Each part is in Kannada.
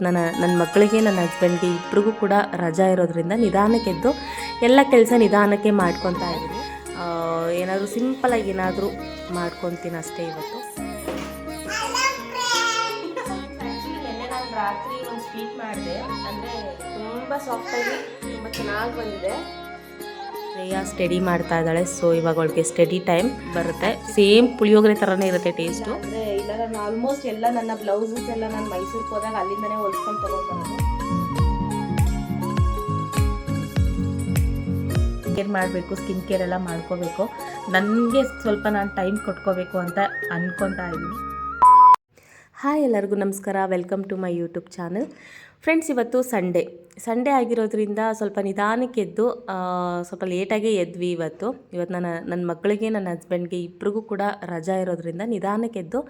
ನನ್ನ ನನ್ನ ಮಕ್ಕಳಿಗೆ, ನನ್ನ ಹಸ್ಬೆಂಡ್ಗೆ ಇಬ್ಬರಿಗೂ ಕೂಡ ರಜಾ ಇರೋದ್ರಿಂದ ನಿಧಾನಕ್ಕೆದ್ದು ಎಲ್ಲ ಕೆಲಸ ನಿಧಾನಕ್ಕೆ ಮಾಡ್ಕೊತಾ ಇದ್ದೀನಿ. ಏನಾದರೂ ಸಿಂಪಲಾಗಿ ಏನಾದರೂ ಮಾಡ್ಕೊತೀನಿ ಅಷ್ಟೇ ಇವತ್ತು. ರಾತ್ರಿ ಒಂದು ಸ್ವೀಟ್ ಮಾಡಿದೆ. ಅಂದರೆ ತುಂಬ ಸಾಫ್ಟಾಗಿ ತುಂಬ ಚೆನ್ನಾಗಿ ಬಂದಿದೆ. ಶ್ರೇಯಾ ಸ್ಟಡಿ ಮಾಡ್ತಾ ಇದ್ದಾಳೆ. ಸೊ ಇವಾಗ ಅವಳಿಗೆ ಸ್ಟಡಿ ಟೈಮ್ ಬರುತ್ತೆ. ಸೇಮ್ ಪುಳಿಯೋಗರೆ ಥರನೇ ಇರುತ್ತೆ ಟೇಸ್ಟು ಅಂದರೆ ಇಲ್ಲ ನಾನು ಆಲ್ಮೋಸ್ಟ್ ಎಲ್ಲ ನನ್ನ ಬ್ಲೌಸಸ್ ಎಲ್ಲ ನಾನು ಮೈಸೂರಿಗೆ ಹೋದಾಗ ಅಲ್ಲಿಂದನೇ ಹೊಲ್ಸ್ಕೊಂಡು ತೊಗೊಂಡ್ಬರೋದು ಕೇರ್ ಮಾಡಬೇಕು ಸ್ಕಿನ್ ಕೇರ್ ಎಲ್ಲ ಮಾಡ್ಕೋಬೇಕು. ನನಗೆ ಸ್ವಲ್ಪ ನಾನು ಟೈಮ್ ಕೊಟ್ಕೋಬೇಕು ಅಂತ ಅಂದ್ಕೊತಾ ಇದ್ದೀನಿ. ಹಾಯ್ ಎಲ್ಲರಿಗೂ ನಮಸ್ಕಾರ. Welcome to my YouTube channel friends ಇವತ್ತು ಸಂಡೇ ಸಂಡೇ ಆಗಿರೋದ್ರಿಂದ ಸ್ವಲ್ಪ ನಿಧಾನಕ್ಕೆ ಎದ್ದು ಸ್ವಲ್ಪ ಲೇಟಾಗೇ ಎದ್ವಿ ಇವತ್ತು. ಇವತ್ತು ನನ್ನ ನನ್ನ ಮಕ್ಕಳಿಗೆ, ನನ್ನ ಹಸ್ಬೆಂಡ್ಗೆ ಇಬ್ಬರಿಗೂ ಕೂಡ ರಜಾ ಇರೋದ್ರಿಂದ ನಿಧಾನಕ್ಕೆ ಎದ್ದು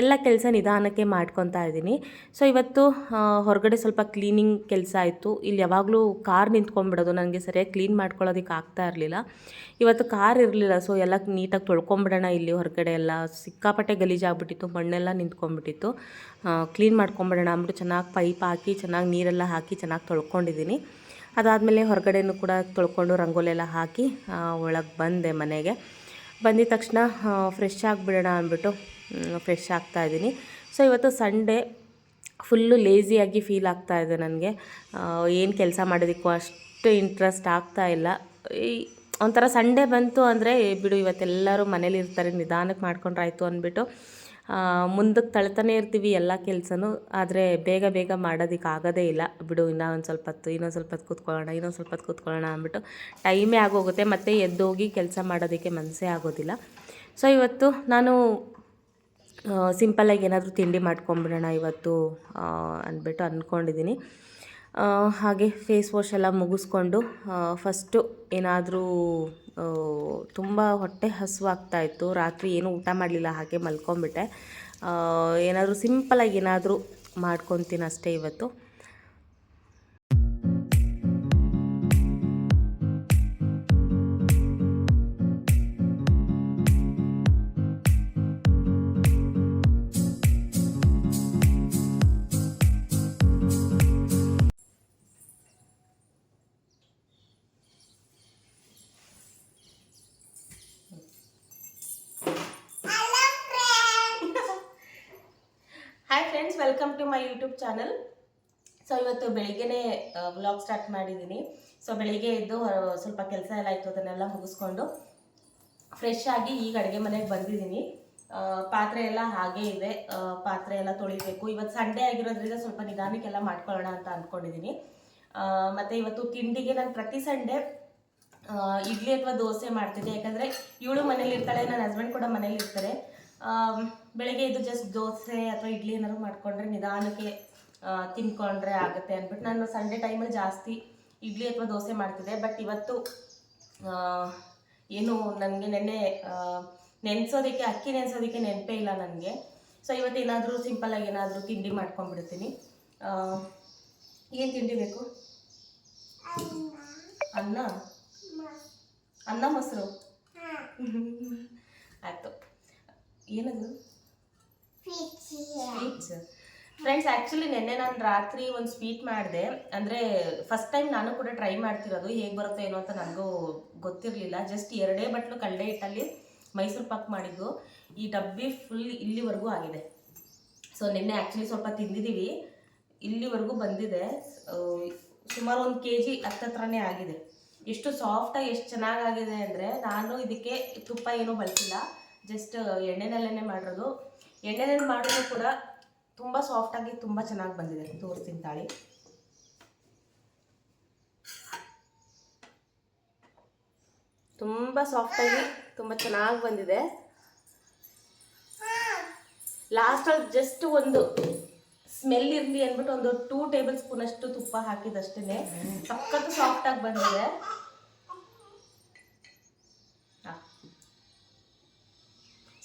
ಎಲ್ಲ ಕೆಲಸ ನಿಧಾನಕ್ಕೆ ಮಾಡ್ಕೊತಾ ಇದ್ದೀನಿ. ಸೊ ಇವತ್ತು ಹೊರಗಡೆ ಸ್ವಲ್ಪ ಕ್ಲೀನಿಂಗ್ ಕೆಲಸ ಆಯಿತು. ಇಲ್ಲಿ ಯಾವಾಗಲೂ ಕಾರ್ ನಿಂತ್ಕೊಂಡ್ಬಿಡೋದು ನನಗೆ ಸರಿಯಾಗಿ ಕ್ಲೀನ್ ಮಾಡ್ಕೊಳ್ಳೋದಕ್ಕೆ ಆಗ್ತಾ ಇರಲಿಲ್ಲ. ಇವತ್ತು ಕಾರ್ ಇರಲಿಲ್ಲ ಸೊ ಎಲ್ಲ ನೀಟಾಗಿ ತೊಳ್ಕೊಂಬಿಡೋಣ ಇಲ್ಲಿ ಹೊರಗಡೆ ಎಲ್ಲ. ಸಿಕ್ಕಾಪಟ್ಟೆ ಗಲೀಜಾಗ್ಬಿಟ್ಟಿತ್ತು ಮಣ್ಣೆಲ್ಲ ನಿಂತ್ಕೊಂಡ್ಬಿಟ್ಟಿತ್ತು. ಕ್ಲೀನ್ ಮಾಡ್ಕೊಂಬಿಡೋಣ ಅಂದ್ಬಿಟ್ಟು ಚೆನ್ನಾಗಿ ಪೈಪ್ ಹಾಕಿ, ಚೆನ್ನಾಗಿ ನೀರೆಲ್ಲ ಹಾಕಿ ಚೆನ್ನಾಗಿ ತೊಳ್ಕೊಂಡಿದ್ದೀನಿ. ಅದಾದಮೇಲೆ ಹೊರಗಡೆನೂ ಕೂಡ ತೊಳ್ಕೊಂಡು ರಂಗೋಲಿ ಎಲ್ಲ ಹಾಕಿ ಒಳಗೆ ಬಂದೆ ಮನೆಗೆ. ಬಂದಿದ ತಕ್ಷಣ ಫ್ರೆಶ್ ಆಗಿಬಿಡೋಣ ಅಂದ್ಬಿಟ್ಟು ಫ್ರೆಶ್ ಆಗ್ತಾಯಿದ್ದೀನಿ ಸೊ ಇವತ್ತು ಸಂಡೇ ಫುಲ್ಲು ಲೇಸಿಯಾಗಿ ಫೀಲ್ ಆಗ್ತಾ ಇದೆ ನನಗೆ. ಏನು ಕೆಲಸ ಮಾಡೋದಕ್ಕೂ ಅಷ್ಟು ಇಂಟ್ರೆಸ್ಟ್ ಆಗ್ತಾ ಇಲ್ಲ. ಈ, ಒಂಥರ ಸಂಡೇ ಬಂತು ಅಂದರೆ ಬಿಡು, ಇವತ್ತೆಲ್ಲರೂ ಮನೇಲಿ ಇರ್ತಾರೆ ನಿಧಾನಕ್ಕೆ ಮಾಡ್ಕೊಂಡ್ರಾಯ್ತು ಅಂದ್ಬಿಟ್ಟು ಮುಂದಕ್ಕೆ ತಳ್ತಾನೆ ಇರ್ತೀವಿ ಎಲ್ಲ ಕೆಲಸನೂ, ಆದರೆ ಬೇಗ ಬೇಗ ಮಾಡೋದಕ್ಕೆ ಆಗೋದೇ ಇಲ್ಲ. ಬಿಡು, ಇನ್ನೂ ಒಂದು ಸ್ವಲ್ಪ ಹೊತ್ತು, ಇನ್ನೊಂದು ಸ್ವಲ್ಪ ಹೊತ್ತು ಕೂತ್ಕೊಳ್ಳೋಣ, ಇನ್ನೊಂದು ಸ್ವಲ್ಪ ಹೊತ್ತು ಕೂತ್ಕೊಳ್ಳೋಣ ಅಂದ್ಬಿಟ್ಟು ಟೈಮೇ ಆಗೋಗುತ್ತೆ. ಮತ್ತು ಎದ್ದೋಗಿ ಕೆಲಸ ಮಾಡೋದಕ್ಕೆ ಮನಸ್ಸೇ ಆಗೋದಿಲ್ಲ. ಸೊ ಇವತ್ತು ನಾನು ಸಿಂಪಲಾಗಿ ಏನಾದರೂ ತಿಂಡಿ ಮಾಡ್ಕೊಂಬಿಡೋಣ ಇವತ್ತು ಅಂದ್ಬಿಟ್ಟು ಅಂದ್ಕೊಂಡಿದ್ದೀನಿ ಹಾಗೆ ಫೇಸ್ ವಾಶ್ ಎಲ್ಲ ಮುಗಿಸ್ಕೊಂಡು ಫಸ್ಟು ಏನಾದರೂ ತುಂಬ ಹೊಟ್ಟೆ ಹಸಿವಾಗ್ತಾಯಿತ್ತು ರಾತ್ರಿ ಏನೂ ಊಟ ಮಾಡಲಿಲ್ಲ, ಹಾಗೆ ಮಲ್ಕೊಂಬಿಟ್ಟೆ ಏನಾದರೂ ಸಿಂಪಲಾಗಿ ಏನಾದರೂ ಮಾಡ್ಕೊತೀನಿ ಅಷ್ಟೇ ಇವತ್ತು. ಯೂಟ್ಯೂಬ್ ಚಾನಲ್ ಸೊ ಇವತ್ತು ಬೆಳಿಗ್ಗೆನೇ ವ್ಲಾಗ್ ಸ್ಟಾರ್ಟ್ ಮಾಡಿದ್ದೀನಿ ಸೊ ಬೆಳಿಗ್ಗೆ ಎದ್ದು ಸ್ವಲ್ಪ ಕೆಲಸ ಎಲ್ಲ ಇತ್ತು ಅದನ್ನೆಲ್ಲ ಮುಗಿಸ್ಕೊಂಡು ಫ್ರೆಶ್ ಆಗಿ ಈಗ ಅಡುಗೆ ಮನೆಗೆ ಬಂದಿದ್ದೀನಿ ಪಾತ್ರೆ ಎಲ್ಲ ಹಾಗೇ ಇದೆ. ಪಾತ್ರೆ ಎಲ್ಲ ತೊಳಿಬೇಕು. ಇವತ್ತು ಸಂಡೇ ಆಗಿರೋದ್ರಿಂದ ಸ್ವಲ್ಪ ನಿಧಾನಕ್ಕೆಲ್ಲ ಮಾಡ್ಕೊಳ್ಳೋಣ ಅಂತ ಅಂದ್ಕೊಂಡಿದ್ದೀನಿ ಮತ್ತು ಇವತ್ತು ತಿಂಡಿಗೆ ನಾನು ಪ್ರತಿ ಸಂಡೇ ಇಡ್ಲಿ ಅಥವಾ ದೋಸೆ ಮಾಡ್ತಿದ್ದೆ. ಯಾಕಂದರೆ ಇವಳು ಮನೇಲಿ ಇರ್ತಾಳೆ ನನ್ನ ಹಸ್ಬೆಂಡ್ ಕೂಡ ಮನೇಲಿ ಇರ್ತಾರೆ ಬೆಳಗ್ಗೆ ಇದು ಜಸ್ಟ್ ದೋಸೆ ಅಥವಾ ಇಡ್ಲಿ ಏನಾದ್ರು ಮಾಡಿಕೊಂಡ್ರೆ ನಿಧಾನಕ್ಕೆ ತಿನ್ಕೊಂಡ್ರೆ ಆಗುತ್ತೆ ಅಂದ್ಬಿಟ್ಟು ನಾನು ಸಂಡೇ ಟೈಮಲ್ಲಿ ಜಾಸ್ತಿ ಇಡ್ಲಿ ಅಥವಾ ದೋಸೆ ಮಾಡ್ತಿದ್ದೆ. ಬಟ್ ಇವತ್ತು ಏನು ನನಗೆ ನೆನ್ನೆ ನೆನೆಸೋದಕ್ಕೆ ಅಕ್ಕಿ ನೆನೆಸೋದಕ್ಕೆ ನೆನಪೇ ಇಲ್ಲ ನನಗೆ. ಸೊ ಇವತ್ತು ಏನಾದರೂ ಸಿಂಪಲ್ಲಾಗಿ ಏನಾದರೂ ತಿಂಡಿ ಮಾಡ್ಕೊಂಡ್ಬಿಡ್ತೀನಿ. ಏನು ತಿಂಡಿ ಬೇಕು? ಅನ್ನ? ಅನ್ನ ಮೊಸರು? ಆಯಿತು. ಏನದು? ಸ್ವೀಟ್ಸ್ ಫ್ರೆಂಡ್ಸ್ ಆ್ಯಕ್ಚುಲಿ ನಿನ್ನೆ ನಾನು ರಾತ್ರಿ ಒಂದು ಸ್ವೀಟ್ ಮಾಡಿದೆ. ಅಂದರೆ ಫಸ್ಟ್ ಟೈಮ್ ನಾನು ಕೂಡ ಟ್ರೈ ಮಾಡ್ತಿರೋದು ಹೇಗೆ ಬರುತ್ತೋ ಏನೋ ಅಂತ ನನಗೂ ಗೊತ್ತಿರಲಿಲ್ಲ. ಜಸ್ಟ್ ಎರಡೇ ಬಟ್ಲು ಕಡಲೆ ಹಿಟ್ಟಲ್ಲಿ ಮೈಸೂರು ಪಾಕ್ ಮಾಡಿದ್ದು. ಈ ಡಬ್ಬಿ ಫುಲ್ ಇಲ್ಲಿವರೆಗೂ ಆಗಿದೆ. ಸೊ ನಿನ್ನೆ ಆ್ಯಕ್ಚುಲಿ ಸ್ವಲ್ಪ ತಿಂದಿದ್ದೀವಿ ಇಲ್ಲಿವರೆಗೂ ಬಂದಿದೆ. ಸುಮಾರು ಒಂದು ಕೆ ಜಿ ಹತ್ತತ್ರನೇ ಆಗಿದೆ. ಎಷ್ಟು ಸಾಫ್ಟಾಗಿ ಎಷ್ಟು ಚೆನ್ನಾಗಾಗಿದೆ ಅಂದರೆ ನಾನು ಇದಕ್ಕೆ ತುಪ್ಪ ಏನೂ ಬಳಸಿಲ್ಲ. ಜಸ್ಟ್ ಎಣ್ಣೆನಲ್ಲೇ ಮಾಡಿರೋದು. ಎಣ್ಣೆನಲ್ಲಿ ಮಾಡಿದ್ರು ಕೂಡ ತುಂಬ ಸಾಫ್ಟಾಗಿ ತುಂಬ ಚೆನ್ನಾಗಿ ಬಂದಿದೆ. ತೋರಿಸ್ತೀನಿ ತಾಳಿ. ತುಂಬ ಸಾಫ್ಟಾಗಿ ತುಂಬ ಚೆನ್ನಾಗಿ ಬಂದಿದೆ. ಲಾಸ್ಟಲ್ಲಿ ಜಸ್ಟ್ ಒಂದು ಸ್ಮೆಲ್ ಇರಲಿ ಅಂದ್ಬಿಟ್ಟು ಒಂದು ಟೂ ಟೇಬಲ್ ಸ್ಪೂನ್ ಅಷ್ಟು ತುಪ್ಪ ಹಾಕಿದಷ್ಟೇ ಸಖತ್ತು ಸಾಫ್ಟಾಗಿ ಬಂದಿದೆ.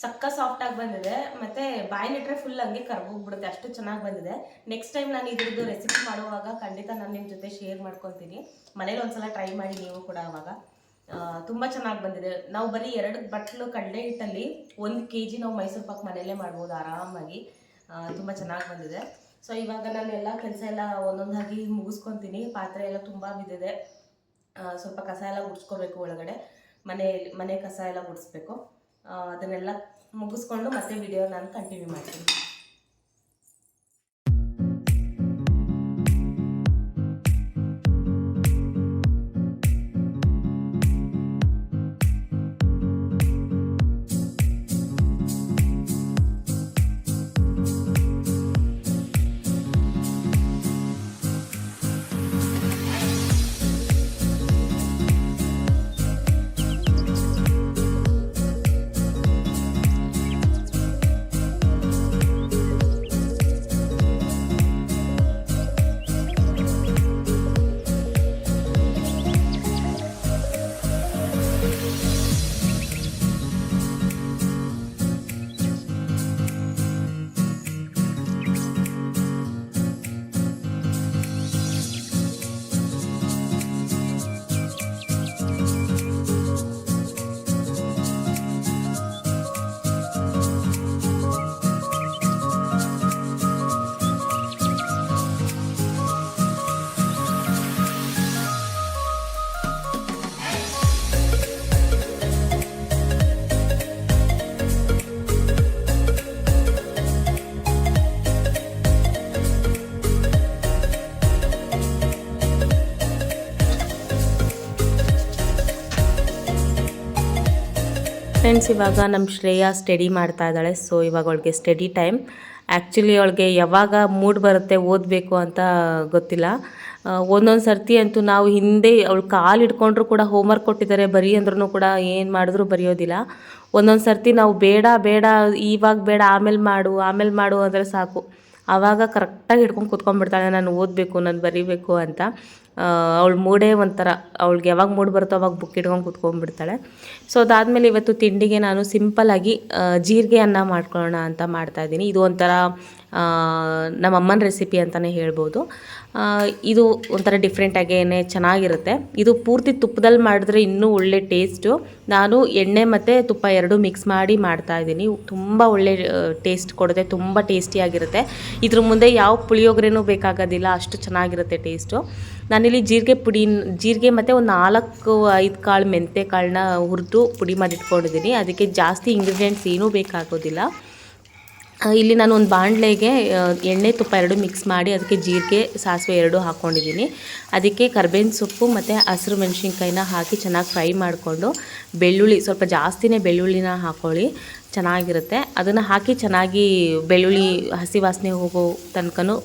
ಸಕ್ಕ ಸಾಫ್ಟ್ ಆಗಿ ಬಂದಿದೆ. ಮತ್ತೆ ಬಾಯಿಲಿಟ್ರೆ ಫುಲ್ ಹಂಗೆ ಕರ್ಗೋಗ್ಬಿಡುತ್ತೆ. ಅಷ್ಟು ಚೆನ್ನಾಗಿ ಬಂದಿದೆ. ನೆಕ್ಸ್ಟ್ ಟೈಮ್ ನಾನು ಇದ್ರದ್ದು ರೆಸಿಪಿ ಮಾಡುವಾಗ ಖಂಡಿತ ನಾನು ನಿಮ್ಮ ಜೊತೆ ಶೇರ್ ಮಾಡ್ಕೊತೀನಿ ಮನೇಲಿ ಒಂದ್ಸಲ ಟ್ರೈ ಮಾಡಿ ನೀವು ಕೂಡ ಅವಾಗ ತುಂಬ ಚೆನ್ನಾಗಿ ಬಂದಿದೆ. ನಾವು ಬರೀ ಎರಡು ಬಟ್ಲು ಕಡಲೆ ಹಿಟ್ಟಲ್ಲಿ ಒಂದು ಕೆ ಜಿ ನಾವು ಮೈಸೂರು ಪಾಕ್ ಮನೆಯಲ್ಲೇ ಮಾಡ್ಬೋದು ಆರಾಮಾಗಿ. ತುಂಬ ಚೆನ್ನಾಗಿ ಬಂದಿದೆ. ಸೊ ಇವಾಗ ನಾನು ಎಲ್ಲ ಕೆಲಸ ಎಲ್ಲ ಒಂದೊಂದಾಗಿ ಮುಗಿಸ್ಕೊತೀನಿ. ಪಾತ್ರೆ ಎಲ್ಲ ತುಂಬ ಬಿದ್ದಿದೆ. ಸ್ವಲ್ಪ ಕಸ ಎಲ್ಲ ಗುಡಿಸ್ಕೋಬೇಕು ಒಳಗಡೆ. ಮನೆಯಲ್ಲಿ ಮನೆ ಕಸ ಎಲ್ಲ ಗುಡಿಸ್ಬೇಕು. ಅದನ್ನೆಲ್ಲ ಮುಗಿಸ್ಕೊಂಡು ಮತ್ತೆ ವಿಡಿಯೋ ನಾನು ಕಂಟಿನ್ಯೂ ಮಾಡ್ತೀನಿ. ಫ್ರೆಂಡ್ಸ್ ಇವಾಗ ನಮ್ಮ ಶ್ರೇಯಾ ಸ್ಟಡಿ ಮಾಡ್ತಾ ಇದ್ದಾಳೆ. ಸೊ ಇವಾಗ ಅವಳಿಗೆ ಸ್ಟಡಿ ಟೈಮ್ ಆ್ಯಕ್ಚುಲಿ ಅವಳಿಗೆ ಯಾವಾಗ ಮೂಡ್ ಬರುತ್ತೆ ಓದಬೇಕು ಅಂತ ಗೊತ್ತಿಲ್ಲ. ಒಂದೊಂದು ಸರ್ತಿ ಅಂತೂ ನಾವು ಹಿಂದೆ ಅವಳು ಕಾಲು ಹಿಡ್ಕೊಂಡ್ರು ಕೂಡ ಹೋಮ್ವರ್ಕ್ ಕೊಟ್ಟಿದ್ದಾರೆ. ಬರೀ ಅಂದ್ರೂ ಕೂಡ ಏನು ಮಾಡಿದ್ರು ಬರೆಯೋದಿಲ್ಲ. ಒಂದೊಂದು ಸರ್ತಿ ನಾವು ಬೇಡ ಬೇಡ, ಇವಾಗ ಬೇಡ, ಆಮೇಲೆ ಮಾಡು ಆಮೇಲೆ ಮಾಡು ಅಂದರೆ ಸಾಕು. ಆವಾಗ ಕರೆಕ್ಟಾಗಿ ಹಿಡ್ಕೊಂಡು ಕೂತ್ಕೊಂಡ್ಬಿಡ್ತಾಳೆ. ನಾನು ಓದಬೇಕು, ನಾನು ಬರೀಬೇಕು ಅಂತ. ಅವಳ ಮೂಡೇ ಒಂಥರ, ಅವಳಿಗೆ ಯಾವಾಗ ಮೂಡ್ ಬರುತ್ತೋ ಅವಾಗ ಬುಕ್ ಇಟ್ಕೊಂಡು ಕುತ್ಕೊಂಡ್ಬಿಡ್ತಾಳೆ. ಸೊ ಅದಾದಮೇಲೆ ಇವತ್ತು ತಿಂಡಿಗೆ ನಾನು ಸಿಂಪಲ್ಲಾಗಿ ಜೀರಿಗೆ ಅನ್ನ ಮಾಡ್ಕೊಳ್ಳೋಣ ಅಂತ ಮಾಡ್ತಾಯಿದ್ದೀನಿ ಇದು ಒಂಥರ ನಮ್ಮ ಅಮ್ಮನ ರೆಸಿಪಿ ಅಂತಲೇ ಹೇಳ್ಬೋದು. ಇದು ಒಂಥರ ಡಿಫ್ರೆಂಟಾಗೇನೆ ಚೆನ್ನಾಗಿರುತ್ತೆ. ಇದು ಪೂರ್ತಿ ತುಪ್ಪದಲ್ಲಿ ಮಾಡಿದ್ರೆ ಇನ್ನೂ ಒಳ್ಳೆ ಟೇಸ್ಟು ನಾನು ಎಣ್ಣೆ ಮತ್ತು ತುಪ್ಪ ಎರಡೂ ಮಿಕ್ಸ್ ಮಾಡಿ ಮಾಡ್ತಾ ಇದ್ದೀನಿ. ತುಂಬ ಒಳ್ಳೆ ಟೇಸ್ಟ್ ಕೊಡುತ್ತೆ. ತುಂಬ ಟೇಸ್ಟಿಯಾಗಿರುತ್ತೆ ಇದ್ರ ಮುಂದೆ ಯಾವ ಪುಳಿಯೋಗರೆನೂ ಬೇಕಾಗೋದಿಲ್ಲ. ಅಷ್ಟು ಚೆನ್ನಾಗಿರುತ್ತೆ ಟೇಸ್ಟು ನಾನಿಲ್ಲಿ ಜೀರಿಗೆ ಪುಡಿ, ಜೀರಿಗೆ ಮತ್ತು ಒಂದು ನಾಲ್ಕು, ಐದು ಕಾಳು ಮೆಂತೆ ಕಾಳನ್ನ ಹುರಿದು ಪುಡಿ ಮಾಡಿಟ್ಕೊಂಡಿದ್ದೀನಿ. ಅದಕ್ಕೆ ಜಾಸ್ತಿ ಇಂಗ್ರೀಡಿಯೆಂಟ್ಸ್ ಏನೂ ಬೇಕಾಗೋದಿಲ್ಲ. ಇಲ್ಲಿ ನಾನು ಒಂದು ಬಾಣಲೆಗೆ ಎಣ್ಣೆ ತುಪ್ಪ ಎರಡು ಮಿಕ್ಸ್ ಮಾಡಿ ಅದಕ್ಕೆ ಜೀರಿಗೆ, ಸಾಸಿವೆ ಎರಡು ಹಾಕ್ಕೊಂಡಿದ್ದೀನಿ ಅದಕ್ಕೆ ಕರ್ಬೇವಿನ ಸೊಪ್ಪು ಮತ್ತು ಹಸಿರು ಮೆಣಸಿನ್ಕಾಯಿನ ಹಾಕಿ ಚೆನ್ನಾಗಿ ಫ್ರೈ ಮಾಡಿಕೊಂಡು, ಬೆಳ್ಳುಳ್ಳಿ ಸ್ವಲ್ಪ ಜಾಸ್ತಿನೇ ಬೆಳ್ಳುಳ್ಳಿನ ಹಾಕ್ಕೊಳ್ಳಿ ಚೆನ್ನಾಗಿರುತ್ತೆ. ಅದನ್ನು ಹಾಕಿ ಚೆನ್ನಾಗಿ ಬೆಳ್ಳುಳ್ಳಿ ಹಸಿ ವಾಸನೆ ಹೋಗೋ ತನಕನೂ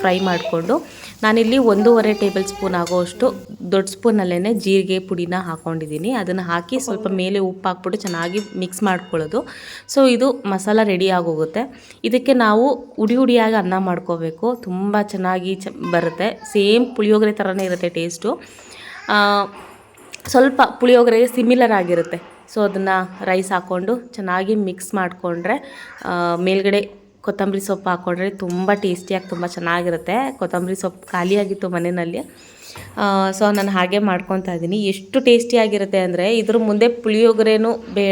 ಫ್ರೈ ಮಾಡಿಕೊಂಡು ನಾನಿಲ್ಲಿ ಒಂದೂವರೆ ಟೇಬಲ್ ಸ್ಪೂನ್ ಆಗೋಷ್ಟು ದೊಡ್ಡ ಸ್ಪೂನಲ್ಲೇ ಜೀರಿಗೆ ಪುಡಿನ ಹಾಕ್ಕೊಂಡಿದ್ದೀನಿ ಅದನ್ನು ಹಾಕಿ ಸ್ವಲ್ಪ ಮೇಲೆ ಉಪ್ಪು ಹಾಕ್ಬಿಟ್ಟು ಚೆನ್ನಾಗಿ ಮಿಕ್ಸ್ ಮಾಡ್ಕೊಳ್ಳೋದು. ಸೊ, ಇದು ಮಸಾಲ ರೆಡಿ ಆಗೋಗುತ್ತೆ. ಇದಕ್ಕೆ ನಾವು ಉಡಿ ಉಡಿಯಾಗಿ ಅನ್ನ ಮಾಡ್ಕೋಬೇಕು. ತುಂಬ ಚೆನ್ನಾಗಿ ಚ ಬರುತ್ತೆ. ಸೇಮ್ ಪುಳಿಯೋಗರೆ ಥರನೇ ಇರುತ್ತೆ ಟೇಸ್ಟು. ಸ್ವಲ್ಪ ಪುಳಿಯೋಗರೆಗೆ ಸಿಮಿಲರ್ ಆಗಿರುತ್ತೆ. ಸೊ, ಅದನ್ನು ರೈಸ್ ಹಾಕ್ಕೊಂಡು ಚೆನ್ನಾಗಿ ಮಿಕ್ಸ್ ಮಾಡಿಕೊಂಡ್ರೆ ಮೇಲ್ಗಡೆ ಕೊತ್ತಂಬರಿ ಸೊಪ್ಪು ಹಾಕ್ಕೊಂಡ್ರೆ ತುಂಬ ಟೇಸ್ಟಿಯಾಗಿ ತುಂಬ ಚೆನ್ನಾಗಿರುತ್ತೆ. ಕೊತ್ತಂಬರಿ ಸೊಪ್ಪು ಖಾಲಿಯಾಗಿತ್ತು ಮನೆಯಲ್ಲಿ. ಸೊ ನಾನು ಹಾಗೆ ಮಾಡ್ಕೊತಾ ಇದ್ದೀನಿ. ಎಷ್ಟು ಟೇಸ್ಟಿಯಾಗಿರುತ್ತೆ ಅಂದರೆ ಇದ್ರ ಮುಂದೆ ಪುಳಿಯೋಗರೆನೂ ಬೇ,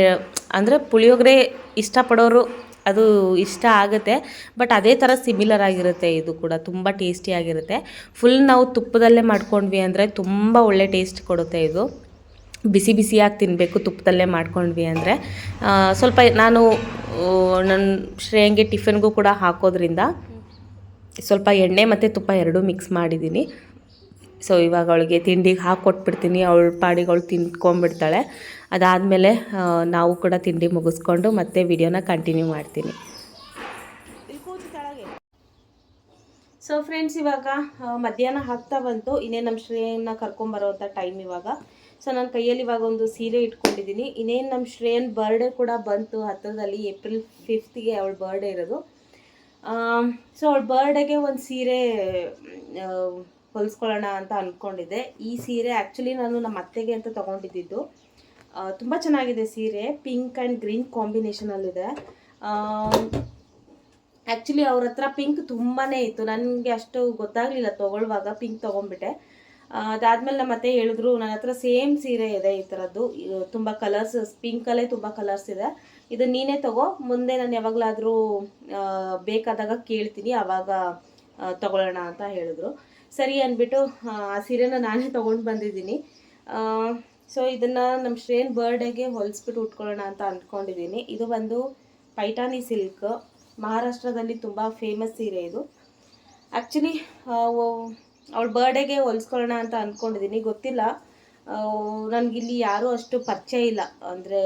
ಅಂದರೆ ಪುಳಿಯೋಗರೆ ಇಷ್ಟಪಡೋರು ಅದು ಇಷ್ಟ ಆಗುತ್ತೆ. ಬಟ್ ಅದೇ ಥರ ಸಿಮಿಲರ್ ಆಗಿರುತ್ತೆ ಇದು ಕೂಡ. ತುಂಬ ಟೇಸ್ಟಿಯಾಗಿರುತ್ತೆ ಫುಲ್ ನಾವು ತುಪ್ಪದಲ್ಲೇ ಮಾಡ್ಕೊಂಡ್ವಿ ಅಂದರೆ ತುಂಬ ಒಳ್ಳೆ ಟೇಸ್ಟ್ ಕೊಡುತ್ತೆ ಇದು. ಬಿಸಿ ಬಿಸಿಯಾಗಿ ತಿನ್ನಬೇಕು ತುಪ್ಪದಲ್ಲೇ ಮಾಡ್ಕೊಂಡ್ವಿ ಅಂದರೆ. ಸ್ವಲ್ಪ ನಾನು ನನ್ನ ಶ್ರೇಯಂಗೆ ಟಿಫಿನ್ಗೂ ಕೂಡ ಹಾಕೋದ್ರಿಂದ ಸ್ವಲ್ಪ ಎಣ್ಣೆ ಮತ್ತು ತುಪ್ಪ ಎರಡೂ ಮಿಕ್ಸ್ ಮಾಡಿದ್ದೀನಿ ಸೊ ಇವಾಗ ಅವಳಿಗೆ ತಿಂಡಿಗೆ ಹಾಕ್ಕೊಟ್ಬಿಡ್ತೀನಿ ಅವಳ ಅವಳು ತಿನ್ಕೊಂಡ್ಬಿಡ್ತಾಳೆ ಅದಾದಮೇಲೆ ನಾವು ಕೂಡ ತಿಂಡಿ ಮುಗಿಸ್ಕೊಂಡು ಮತ್ತೆ ವಿಡಿಯೋನ ಕಂಟಿನ್ಯೂ ಮಾಡ್ತೀನಿ. ಸೊ ಫ್ರೆಂಡ್ಸ್ ಇವಾಗ ಮಧ್ಯಾಹ್ನ ಹಾಕ್ತಾ ಬಂತು. ಇನ್ನೇ ನಮ್ಮ ಶ್ರೇಯನ್ನ ಕರ್ಕೊಂಬರೋವಂಥ ಟೈಮ್ ಇವಾಗ. ಸೊ ನಾನು ಕೈಯಲ್ಲಿ ಇವಾಗ ಒಂದು ಸೀರೆ ಇಟ್ಕೊಂಡಿದ್ದೀನಿ. ಇನ್ನೇನು ನಮ್ಮ ಶ್ರೇಯನ್ ಬರ್ಡೇ ಕೂಡ ಬಂತು. ಹತ್ತಿರದಲ್ಲಿ ಏಪ್ರಿಲ್ ಫಿಫ್ತ್ಗೆ ಅವಳ ಬರ್ಡೇ ಇರೋದು. ಸೊ ಅವಳ ಬರ್ಡೇಗೆ ಒಂದು ಸೀರೆ ಹೊಲಿಸ್ಕೊಳ್ಳೋಣ ಅಂತ ಅಂದ್ಕೊಂಡಿದ್ದೆ ಈ ಸೀರೆ ಆ್ಯಕ್ಚುಲಿ ನಾನು ನಮ್ಮ ಅತ್ತೆಗೆ ಅಂತ ತೊಗೊಂಡಿದ್ದು ತುಂಬ ಚೆನ್ನಾಗಿದೆ ಸೀರೆ. ಪಿಂಕ್ ಆ್ಯಂಡ್ ಗ್ರೀನ್ ಕಾಂಬಿನೇಷನಲ್ಲಿದೆ ಆ್ಯಕ್ಚುಲಿ ಅವ್ರ ಹತ್ರ ಪಿಂಕ್ ತುಂಬಾ ಇತ್ತು. ನನಗೆ ಅಷ್ಟು ಗೊತ್ತಾಗಲಿಲ್ಲ ತೊಗೊಳ್ಳುವಾಗ ಪಿಂಕ್ ತೊಗೊಂಡ್ಬಿಟ್ಟೆ. ಅದಾದಮೇಲೆ ನಮ್ಮ ಅತ್ತೆ ಹೇಳಿದ್ರು ನನ್ನ ಹತ್ರ ಸೇಮ್ ಸೀರೆ ಇದೆ ಈ ಥರದ್ದು ತುಂಬ ಕಲರ್ಸ್ ಪಿಂಕಲ್ಲೇ ತುಂಬ ಕಲರ್ಸ್ ಇದೆ. ಇದು ನೀನೇ ತಗೋ. ಮುಂದೆ ನಾನು ಯಾವಾಗಲಾದರೂ ಬೇಕಾದಾಗ ಕೇಳ್ತೀನಿ ಆವಾಗ ತಗೊಳ್ಳೋಣ ಅಂತ ಹೇಳಿದ್ರು. ಸರಿ ಅಂದ್ಬಿಟ್ಟು ಆ, ಸೀರೆನ ನಾನೇ ತೊಗೊಂಡು ಬಂದಿದ್ದೀನಿ. ಸೊ ಇದನ್ನು ನಮ್ಮ ಶ್ರೇನ್ ಬರ್ಡೇಗೆ ಹೊಲಿಸ್ಬಿಟ್ಟು ಉಟ್ಕೊಳ್ಳೋಣ ಅಂತ ಅಂದ್ಕೊಂಡಿದ್ದೀನಿ ಇದು ಬಂದು ಪೈಟಾನಿ ಸಿಲ್ಕ್. ಮಹಾರಾಷ್ಟ್ರದಲ್ಲಿ ತುಂಬ ಫೇಮಸ್ ಸೀರೆ ಇದು. ಆ್ಯಕ್ಚುಲಿ ಅವಳ ಬರ್ಡೇಗೆ ಹೊಲಿಸ್ಕೊಳ್ಳೋಣ ಅಂತ ಅಂದ್ಕೊಂಡಿದ್ದೀನಿ ಗೊತ್ತಿಲ್ಲ. ನನಗಿಲ್ಲಿ ಯಾರೂ ಅಷ್ಟು ಪರಿಚಯ ಇಲ್ಲ. ಅಂದರೆ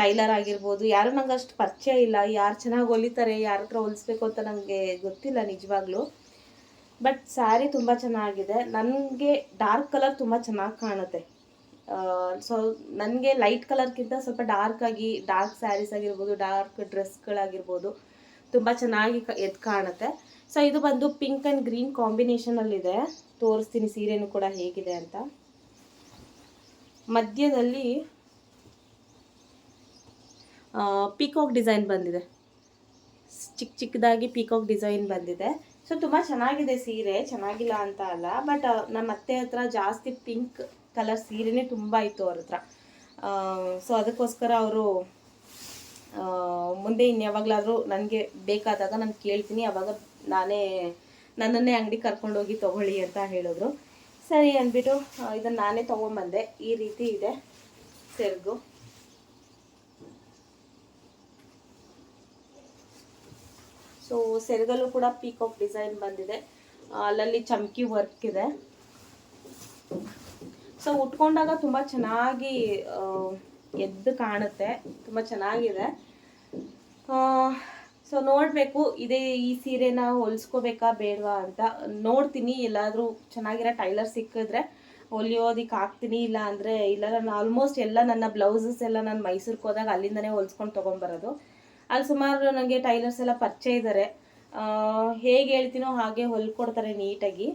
ಟೈಲರ್ ಆಗಿರ್ಬೋದು, ಯಾರು ನಂಗೆ ಅಷ್ಟು ಪರಿಚಯ ಇಲ್ಲ. ಯಾರು ಚೆನ್ನಾಗಿ ಹೊಲಿತಾರೆ, ಯಾರ ಹತ್ರ ಹೊಲಿಸ್ಬೇಕು ಅಂತ ನನಗೆ ಗೊತ್ತಿಲ್ಲ ನಿಜವಾಗ್ಲೂ. ಬಟ್ ಸ್ಯಾರಿ ತುಂಬ ಚೆನ್ನಾಗಿದೆ. ನನಗೆ ಡಾರ್ಕ್ ಕಲರ್ ತುಂಬ ಚೆನ್ನಾಗಿ ಕಾಣುತ್ತೆ. ಸೊ ನನಗೆ ಲೈಟ್ ಕಲರ್ಗಿಂತ ಸ್ವಲ್ಪ ಡಾರ್ಕ್ ಆಗಿ ಡಾರ್ಕ್ ಸ್ಯಾರೀಸ್ ಆಗಿರ್ಬೋದು ಡಾರ್ಕ್ ಡ್ರೆಸ್ಗಳಾಗಿರ್ಬೋದು ತುಂಬ ಚೆನ್ನಾಗಿ ಎದ್ದು ಕಾಣುತ್ತೆ. ಸೊ ಇದು ಬಂದು ಪಿಂಕ್ ಆ್ಯಂಡ್ ಗ್ರೀನ್ ಕಾಂಬಿನೇಷನಲ್ಲಿದೆ ತೋರಿಸ್ತೀನಿ ಸೀರೆನೂ ಕೂಡ ಹೇಗಿದೆ ಅಂತ. ಮಧ್ಯದಲ್ಲಿ ಪೀಕಾಕ್ ಡಿಸೈನ್ ಬಂದಿದೆ. ಚಿಕ್ಕ ಚಿಕ್ಕದಾಗಿ ಪೀಕಾಕ್ ಡಿಸೈನ್ ಬಂದಿದೆ. ಸೊ ತುಂಬ ಚೆನ್ನಾಗಿದೆ ಸೀರೆ, ಚೆನ್ನಾಗಿಲ್ಲ ಅಂತ ಅಲ್ಲ ಬಟ್ ನಮ್ಮ ಅತ್ತೆ ಹತ್ರ ಜಾಸ್ತಿ ಪಿಂಕ್ ಕಲರ್ ಸೀರೆನೇ ತುಂಬ ಇತ್ತು ಅವ್ರ ಹತ್ರ. ಸೊ ಅದಕ್ಕೋಸ್ಕರ ಅವರು ಮುಂದೆ ಇನ್ಯಾವಾಗಲಾದರೂ ನನಗೆ ಬೇಕಾದಾಗ ನಾನು ಕೇಳ್ತೀನಿ, ಅವಾಗ ನಾನೇ ನನ್ನನ್ನೇ ಅಂಗಡಿ ಕರ್ಕೊಂಡೋಗಿ ತೊಗೊಳ್ಳಿ ಅಂತ ಹೇಳಿದ್ರು. ಸರಿ ಅಂದ್ಬಿಟ್ಟು ಇದನ್ನು ನಾನೇ ತೊಗೊಂಬಂದೆ. ಈ ರೀತಿ ಇದೆ ಸೆರಗು. ಸೊ ಸೆರಗಲ್ಲೂ ಕೂಡ ಪೀಕಾಕ್ ಡಿಸೈನ್ ಬಂದಿದೆ. ಅಲ್ಲಲ್ಲಿ ಚಮಕಿ ವರ್ಕ್ ಇದೆ. ಸೊ ಉಟ್ಕೊಂಡಾಗ ತುಂಬ ಚೆನ್ನಾಗಿ ಎದ್ದು ಕಾಣುತ್ತೆ. ತುಂಬ ಚೆನ್ನಾಗಿದೆ. ಸೊ ನೋಡಬೇಕು, ಇದೇ ಈ ಸೀರೆನ ಹೊಲಿಸ್ಕೋಬೇಕಾ ಬೇಡವಾ ಅಂತ ನೋಡ್ತೀನಿ. ಎಲ್ಲಾದರೂ ಚೆನ್ನಾಗಿರೋ ಟೈಲರ್ ಸಿಕ್ಕಿದ್ರೆ ಹೊಲಿಯೋದಕ್ಕೆ ಹಾಕ್ತೀನಿ. ಇಲ್ಲ ಅಂದರೆ ಇಲ್ಲ, ನಾನು ಆಲ್ಮೋಸ್ಟ್ ಎಲ್ಲ ನನ್ನ ಬ್ಲೌಸಸ್ ಎಲ್ಲ ನಾನು ಮೈಸೂರಿಗೆ ಹೋದಾಗ ಅಲ್ಲಿಂದನೇ ಹೊಲಿಸ್ಕೊಂಡು ತೊಗೊಂಬರೋದು ಅಲ್ಲಿ ಸುಮಾರು ನನಗೆ ಟೈಲರ್ಸ್ ಎಲ್ಲ ಪರಿಚಯ ಇದ್ದಾರೆ ಹೇಗೆ ಹೇಳ್ತೀನೋ ಹಾಗೆ ಹೊಲ್ಕೊಡ್ತಾರೆ ನೀಟಾಗಿ.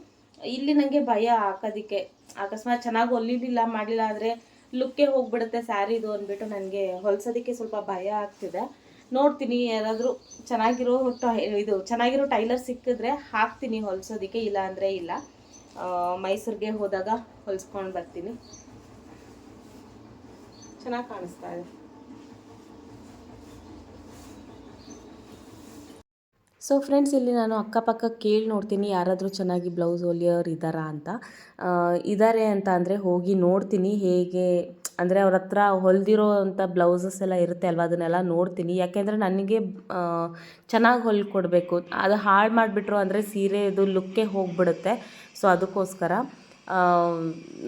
ಇಲ್ಲಿ ನನಗೆ ಭಯ ಹಾಕೋದಕ್ಕೆ. ಅಕಸ್ಮಾತ್ ಚೆನ್ನಾಗಿ ಹೊಲಿಲಿಲ್ಲ, ಮಾಡಲಿಲ್ಲ ಅಂದರೆ ಲುಕ್ಕೇ ಹೋಗಿಬಿಡುತ್ತೆ ಸ್ಯಾರಿದು ಅಂದ್ಬಿಟ್ಟು ನನಗೆ ಹೊಲ್ಸೋದಕ್ಕೆ ಸ್ವಲ್ಪ ಭಯ ಆಗ್ತಿದೆ. ನೋಡ್ತೀನಿ ಯಾರಾದರೂ ಚೆನ್ನಾಗಿರೋ ಇದು ಚೆನ್ನಾಗಿರೋ ಟೈಲರ್ ಸಿಕ್ಕಿದ್ರೆ ಹಾಕ್ತೀನಿ ಹೊಲಿಸೋದಕ್ಕೆ, ಇಲ್ಲ ಅಂದರೆ ಇಲ್ಲ. ಮೈಸೂರಿಗೆ ಹೋದಾಗ ಹೊಲಿಸ್ಕೊಂಡು ಬರ್ತೀನಿ. ಚೆನ್ನಾಗಿ ಕಾಣಿಸ್ತಾ ಇದೆ. ಸೊ ಫ್ರೆಂಡ್ಸ್ ಇಲ್ಲಿ ನಾನು ಅಕ್ಕಪಕ್ಕ ಕೇಳಿ ನೋಡ್ತೀನಿ, ಯಾರಾದರೂ ಚೆನ್ನಾಗಿ ಬ್ಲೌಸ್ ಹೊಲಿಯೋರು ಇದ್ದಾರಾ ಅಂತ. ಇದ್ದಾರೆ ಅಂತ ಅಂದರೆ ಹೋಗಿ ನೋಡ್ತೀನಿ, ಹೇಗೆ ಅಂದರೆ ಅವ್ರ ಹತ್ರ ಹೊಲಿದಿರೋ ಅಂಥ ಬ್ಲೌಸಸ್ ಎಲ್ಲ ಇರುತ್ತೆ ಅಲ್ವಾ? ಅದನ್ನೆಲ್ಲ ನೋಡ್ತೀನಿ. ಯಾಕೆಂದರೆ ನನಗೆ ಚೆನ್ನಾಗಿ ಹೊಲ್ಕೊಡ್ಬೇಕು ಅದು ಹಾಳು ಮಾಡಿಬಿಟ್ರು ಅಂದರೆ ಸೀರೆದು ಲುಕ್ಕೇ ಹೋಗ್ಬಿಡುತ್ತೆ. ಸೊ ಅದಕ್ಕೋಸ್ಕರ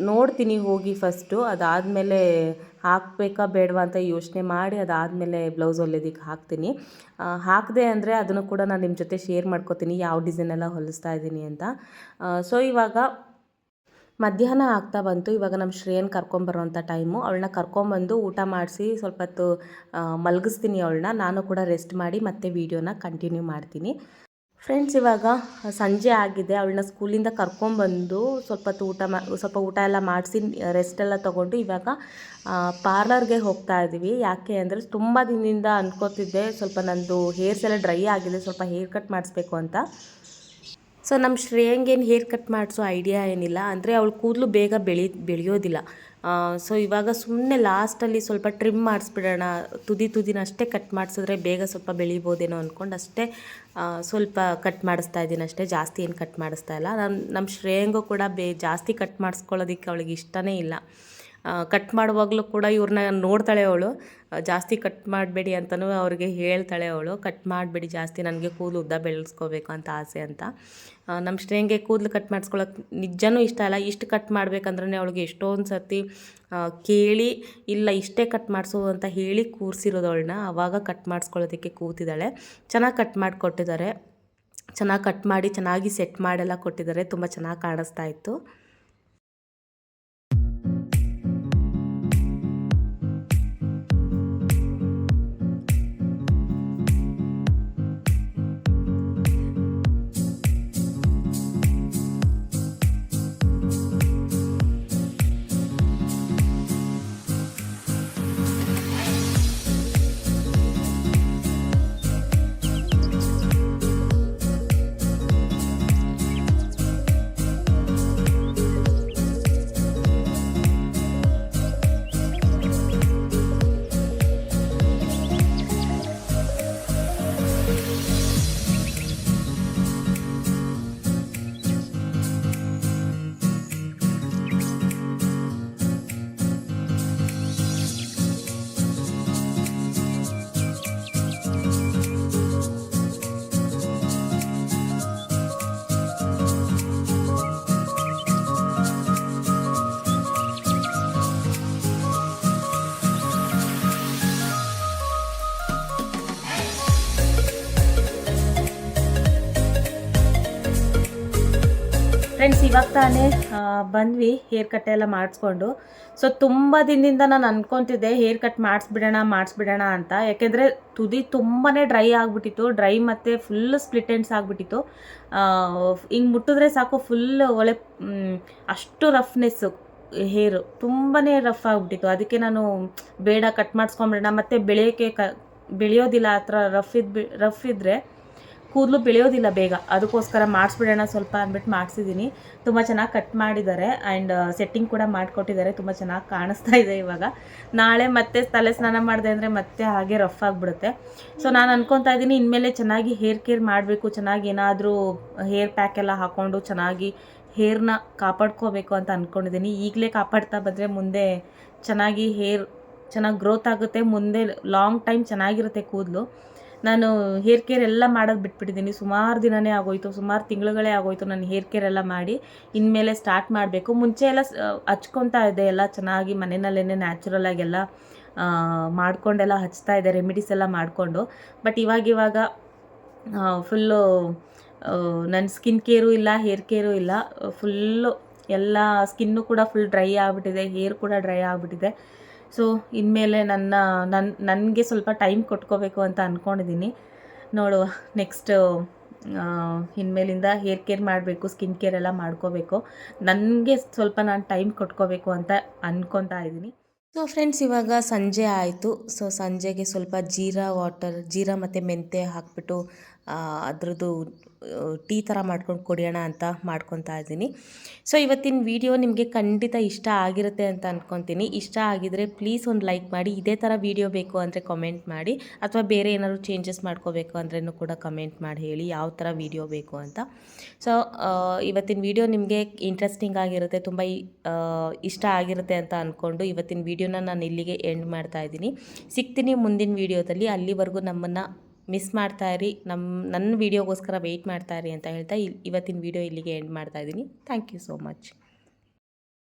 ನೋಡ್ತೀನಿ ಹೋಗಿ ಫಸ್ಟು ಅದಾದಮೇಲೆ ಹಾಕಬೇಕಾ ಬೇಡವಾ ಅಂತ ಯೋಚನೆ ಮಾಡಿ ಅದಾದಮೇಲೆ ಬ್ಲೌಸ್ ಹೊಲಿಯೋದಕ್ಕೆ ಹಾಕ್ತೀನಿ. ಹಾಕದೆ ಅಂದರೆ ಅದನ್ನು ಕೂಡ ನಾನು ನಿಮ್ಮ ಜೊತೆ ಶೇರ್ ಮಾಡ್ಕೋತೀನಿ. ಯಾವ ಡಿಸೈನ್ ಎಲ್ಲ ಹೊಲಿಸ್ತಾ ಇದ್ದೀನಿ ಅಂತ. ಸೊ ಇವಾಗ ಮಧ್ಯಾಹ್ನ ಆಗ್ತಾ ಬಂತು. ಇವಾಗ ನಮ್ಮ ಶ್ರೇಯನ್ ಕರ್ಕೊಂಬರುವಂಥ ಟೈಮು. ಅವಳನ್ನ ಕರ್ಕೊಂಬಂದು ಊಟ ಮಾಡಿಸಿ ಸ್ವಲ್ಪ ಹೊತ್ತು ಮಲಗಿಸ್ತೀನಿ ಅವಳನ್ನ. ನಾನು ಕೂಡ ರೆಸ್ಟ್ ಮಾಡಿ ಮತ್ತೆ ವೀಡಿಯೋನ ಕಂಟಿನ್ಯೂ ಮಾಡ್ತೀನಿ. ಫ್ರೆಂಡ್ಸ್, ಇವಾಗ ಸಂಜೆ ಆಗಿದೆ. ಅವಳನ್ನ ಸ್ಕೂಲಿಂದ ಕರ್ಕೊಂಬಂದು ಸ್ವಲ್ಪ ಹೊತ್ತು ಊಟ ಮಾ, ಸ್ವಲ್ಪ ಊಟ ಎಲ್ಲ ಮಾಡಿಸಿ, ರೆಸ್ಟ್ ಎಲ್ಲ ತೊಗೊಂಡು ಇವಾಗ ಪಾರ್ಲರ್ಗೆ ಹೋಗ್ತಾ ಇದ್ದೀವಿ ಯಾಕೆ ಅಂದರೆ ತುಂಬ ದಿನದಿಂದ ಅಂದ್ಕೋತಿದ್ದೆ. ಸ್ವಲ್ಪ ನಂದು ಹೇರ್ಸ್ ಎಲ್ಲ ಡ್ರೈ ಆಗಿದೆ. ಸ್ವಲ್ಪ ಹೇರ್ ಕಟ್ ಮಾಡಿಸ್ಬೇಕು ಅಂತ. ಸೊ ನಮ್ಮ ಶ್ರೇಯಂಗೇನು ಹೇರ್ ಕಟ್ ಮಾಡಿಸೋ ಐಡಿಯಾ ಏನಿಲ್ಲ. ಅಂದರೆ ಅವಳು ಕೂದಲು ಬೇಗ ಬೆಳಿ, ಬೆಳೆಯೋದಿಲ್ಲ. ಸೊ ಇವಾಗ ಸುಮ್ಮನೆ ಲಾಸ್ಟಲ್ಲಿ ಸ್ವಲ್ಪ ಟ್ರಿಮ್ ಮಾಡಿಸ್ಬಿಡೋಣ. ತುದಿ ತುದಿನ ಅಷ್ಟೇ ಕಟ್ ಮಾಡಿಸಿದ್ರೆ ಬೇಗ ಸ್ವಲ್ಪ ಬೆಳಿಬೋದೇನೋ ಅಂದ್ಕೊಂಡು ಅಷ್ಟೇ ಸ್ವಲ್ಪ ಕಟ್ ಮಾಡಿಸ್ತಾ ಇದ್ದೀನಿ ಅಷ್ಟೇ. ಜಾಸ್ತಿ ಏನು ಕಟ್ ಮಾಡಿಸ್ತಾ ಇಲ್ಲ. ನಮ್ಮ ಶ್ರೇಯಂಗೂ ಕೂಡ ಬೇ, ಜಾಸ್ತಿ ಕಟ್ ಮಾಡಿಸ್ಕೊಳ್ಳೋದಕ್ಕೆ ಅವಳಿಗೆ ಇಷ್ಟನೇ ಇಲ್ಲ. ಕಟ್ ಮಾಡುವಾಗಲೂ ಕೂಡ ಇವ್ರನ್ನ ನೋಡ್ತಾಳೆ ಅವಳು. ಜಾಸ್ತಿ ಕಟ್ ಮಾಡಬೇಡಿ ಅಂತಲೂ ಅವ್ರಿಗೆ ಹೇಳ್ತಾಳೆ ಅವಳು. ಕಟ್ ಮಾಡಬೇಡಿ ಜಾಸ್ತಿ, ನನಗೆ ಕೂದಲು ಉದ್ದ ಬೆಳೆಸ್ಕೋಬೇಕು ಅಂತ ಆಸೆ ಅಂತ. ನಮ್ಮ ಶ್ರೇಂಗೆ ಕೂದಲು ಕಟ್ ಮಾಡಿಸ್ಕೊಳ್ಳೋಕೆ ನಿಜನೂ ಇಷ್ಟ ಅಲ್ಲ. ಇಷ್ಟು ಕಟ್ ಮಾಡಬೇಕಂದ್ರೆ ಅವಳಿಗೆ ಎಷ್ಟೊಂದು ಸರ್ತಿ ಕೇಳಿ, ಇಲ್ಲ ಇಷ್ಟೇ ಕಟ್ ಮಾಡಿಸು ಅಂತ ಹೇಳಿ ಕೂರಿಸಿರೋದವಳನ್ನ ಆವಾಗ ಕಟ್ ಮಾಡಿಸ್ಕೊಳ್ಳೋದಕ್ಕೆ ಕೂತಿದ್ದಾಳೆ. ಚೆನ್ನಾಗಿ ಕಟ್ ಮಾಡಿಕೊಟ್ಟಿದ್ದಾರೆ. ಚೆನ್ನಾಗಿ ಕಟ್ ಮಾಡಿ, ಚೆನ್ನಾಗಿ ಸೆಟ್ ಮಾಡೆಲ್ಲ ಕೊಟ್ಟಿದ್ದಾರೆ. ತುಂಬ ಚೆನ್ನಾಗಿ ಕಾಣಿಸ್ತಾ ಇತ್ತು. ಇವಾಗ ತಾನೇ ಬಂದ್ವಿ ಹೇರ್ ಕಟ್ ಎಲ್ಲ ಮಾಡಿಸ್ಕೊಂಡು. ಸೊ ತುಂಬ ದಿನದಿಂದ ನಾನು ಅನ್ಕೊತಿದ್ದೆ ಹೇರ್ ಕಟ್ ಮಾಡಿಸ್ಬಿಡೋಣ ಮಾಡಿಸ್ಬಿಡೋಣ ಅಂತ. ಯಾಕೆಂದರೆ ತುದಿ ತುಂಬಾ ಡ್ರೈ ಆಗಿಬಿಟ್ಟಿತ್ತು ಡ್ರೈ ಮತ್ತು ಫುಲ್ ಸ್ಪ್ಲಿಟ್ ಎಂಡ್ಸ್ ಆಗಿಬಿಟ್ಟಿತ್ತು. ಹಿಂಗೆ ಮುಟ್ಟಿದ್ರೆ ಸಾಕು ಫುಲ್ ಒಳ್ಳೆ ಅಷ್ಟು ರಫ್ನೆಸ್ಸು ಹೇರು ತುಂಬಾ ರಫ್ ಆಗಿಬಿಟ್ಟಿತ್ತು. ಅದಕ್ಕೆ ನಾನು ಬೇಡ ಕಟ್ ಮಾಡಿಸ್ಕೊಂಬಿಡೋಣ, ಮತ್ತು ಬೆಳೆಯೋಕ್ಕೆ ಕ, ಬೆಳೆಯೋದಿಲ್ಲ, ಆ ಥರ ರಫ್ ಇದ್ದು ರಫ್ ಇದ್ದರೆ ಕೂದಲು ಬೆಳೆಯೋದಿಲ್ಲ ಬೇಗ. ಅದಕ್ಕೋಸ್ಕರ ಮಾಡಿಸ್ಬಿಡೋಣ ಸ್ವಲ್ಪ ಅಂದ್ಬಿಟ್ಟು ಮಾಡಿಸಿದ್ದೀನಿ. ತುಂಬ ಚೆನ್ನಾಗಿ ಕಟ್ ಮಾಡಿದ್ದಾರೆ ಆ್ಯಂಡ್ ಸೆಟ್ಟಿಂಗ್ ಕೂಡ ಮಾಡಿಕೊಟ್ಟಿದ್ದಾರೆ. ತುಂಬ ಚೆನ್ನಾಗಿ ಕಾಣಿಸ್ತಾ ಇದೆ ಇವಾಗ. ನಾಳೆ ಮತ್ತೆ ತಲೆ ಸ್ನಾನ ಮಾಡಿದೆ ಅಂದರೆ ಮತ್ತೆ ಹಾಗೆ ರಫ್ ಆಗಿಬಿಡುತ್ತೆ. ಸೊ ನಾನು ಅನ್ಕೊತಾ ಇದ್ದೀನಿ ಇನ್ಮೇಲೆ ಚೆನ್ನಾಗಿ ಹೇರ್ ಕೇರ್ ಮಾಡಬೇಕು. ಚೆನ್ನಾಗಿ ಏನಾದರೂ ಹೇರ್ ಪ್ಯಾಕ್ ಎಲ್ಲ ಹಾಕ್ಕೊಂಡು ಚೆನ್ನಾಗಿ ಹೇರ್ನ ಕಾಪಾಡ್ಕೋಬೇಕು ಅಂತ ಅಂದ್ಕೊಂಡಿದ್ದೀನಿ ಈಗಲೇ ಕಾಪಾಡ್ತಾ ಬಂದರೆ ಮುಂದೆ ಚೆನ್ನಾಗಿ ಹೇರ್ ಚೆನ್ನಾಗಿ ಗ್ರೋತ್ ಆಗುತ್ತೆ. ಮುಂದೆ ಲಾಂಗ್ ಟೈಮ್ ಚೆನ್ನಾಗಿರುತ್ತೆ ಕೂದಲು. ನಾನು ಹೇರ್ ಕೇರ್ ಎಲ್ಲ ಮಾಡೋದು ಬಿಟ್ಬಿಟ್ಟಿದ್ದೀನಿ ಸುಮಾರು ದಿನನೇ ಆಗೋಯ್ತು, ಸುಮಾರು ತಿಂಗಳುಗಳೇ ಆಗೋಯ್ತು ನಾನು ಹೇರ್ ಕೇರ್ ಎಲ್ಲ ಮಾಡಿ. ಇನ್ಮೇಲೆ ಸ್ಟಾರ್ಟ್ ಮಾಡಬೇಕು. ಮುಂಚೆ ಎಲ್ಲ ಹಚ್ಕೊತಾ ಇದೆ ಎಲ್ಲ ಚೆನ್ನಾಗಿ ಮನೆಯಲ್ಲೇ ನ್ಯಾಚುರಲ್ ಆಗೆಲ್ಲ ಮಾಡ್ಕೊಂಡೆಲ್ಲ ಹಚ್ತಾ ಇದೆ ರೆಮಿಡೀಸ್ ಎಲ್ಲ ಮಾಡಿಕೊಂಡು. ಬಟ್ ಇವಾಗಿವಾಗ ಇವಾಗ ಫುಲ್ಲು ನನ್ನ ಸ್ಕಿನ್ ಕೇರು ಇಲ್ಲ ಹೇರ್ ಕೇರು ಇಲ್ಲ. ಫುಲ್ಲು ಎಲ್ಲ ಸ್ಕಿನ್ನು ಕೂಡ ಫುಲ್ ಡ್ರೈ ಆಗಿಬಿಟ್ಟಿದೆ ಹೇರ್ ಕೂಡ ಡ್ರೈ ಆಗಿಬಿಟ್ಟಿದೆ. ಸೊ ಇನ್ಮೇಲೆ ನನ್ನ ನನ್ನ ನನಗೆ ಸ್ವಲ್ಪ ಟೈಮ್ ಕೊಟ್ಕೋಬೇಕು ಅಂತ ಅಂದ್ಕೊಂಡಿದ್ದೀನಿ ನೋಡುವ ನೆಕ್ಸ್ಟ್ ಇನ್ಮೇಲಿಂದ ಹೇರ್ ಕೇರ್ ಮಾಡಬೇಕು ಸ್ಕಿನ್ ಕೇರ್ ಎಲ್ಲ ಮಾಡ್ಕೋಬೇಕು. ನನಗೆ ಸ್ವಲ್ಪ ನಾನು ಟೈಮ್ ಕೊಟ್ಕೋಬೇಕು ಅಂತ ಅಂದ್ಕೊತಾ ಇದ್ದೀನಿ ಸೊ ಫ್ರೆಂಡ್ಸ್ ಇವಾಗ ಸಂಜೆ ಆಯಿತು. ಸೊ ಸಂಜೆಗೆ ಸ್ವಲ್ಪ ಜೀರಾ ವಾಟರ್ ಜೀರಾ ಮತ್ತು ಮೆಂತೆ ಹಾಕ್ಬಿಟ್ಟು ಅದರದ್ದು ಅದ್ರದ್ದು ಟೀ ಥರ ಮಾಡ್ಕೊಂಡು ಕುಡಿಯೋಣ ಅಂತ ಮಾಡ್ಕೊತಾ ಇದ್ದೀನಿ. ಸೊ ಇವತ್ತಿನ ವಿಡಿಯೋ ನಿಮಗೆ ಖಂಡಿತ ಇಷ್ಟ ಆಗಿರುತ್ತೆ ಅಂತ ಅಂದ್ಕೊತೀನಿ ಇಷ್ಟ ಆಗಿದರೆ ಪ್ಲೀಸ್ ಒಂದು ಲೈಕ್ ಮಾಡಿ, ಇದೇ ಥರ ವಿಡಿಯೋ ಬೇಕು ಅಂದರೆ ಕಮೆಂಟ್ ಮಾಡಿ, ಅಥವಾ ಬೇರೆ ಏನಾದ್ರು ಚೇಂಜಸ್ ಮಾಡ್ಕೋಬೇಕು ಅಂದ್ರೂ ಕೂಡ ಕಮೆಂಟ್ ಮಾಡಿ ಹೇಳಿ, ಯಾವ ಥರ ವಿಡಿಯೋ ಬೇಕು ಅಂತ. ಸೊ ಇವತ್ತಿನ ವಿಡಿಯೋ ನಿಮಗೆ ಇಂಟ್ರೆಸ್ಟಿಂಗ್ ಆಗಿರುತ್ತೆ, ತುಂಬ ಇಷ್ಟ ಆಗಿರುತ್ತೆ ಅಂತ ಅಂದ್ಕೊಂಡು ಇವತ್ತಿನ ವಿಡಿಯೋನ ನಾನು ಇಲ್ಲಿಗೆ ಎಂಡ್ ಮಾಡ್ತಾ ಇದ್ದೀನಿ. ಸಿಗ್ತೀನಿ ಮುಂದಿನ ವಿಡಿಯೋದಲ್ಲಿ ಅಲ್ಲಿವರೆಗೂ ನಮ್ಮನ್ನು ಮಿಸ್ ಮಾಡ್ತಾ ಇರಿ. ನಮ್ಮ ನನ್ನ ವೀಡಿಯೋಗೋಸ್ಕರ ವೆಯ್ಟ್ ಮಾಡ್ತಾ ಇರಿ ಅಂತ ಹೇಳ್ತಾ ಇವತ್ತಿನ ವಿಡಿಯೋ ಇಲ್ಲಿಗೆ ಎಂಡ್ ಮಾಡ್ತಾ ಇದ್ದೀನಿ. Thank you so much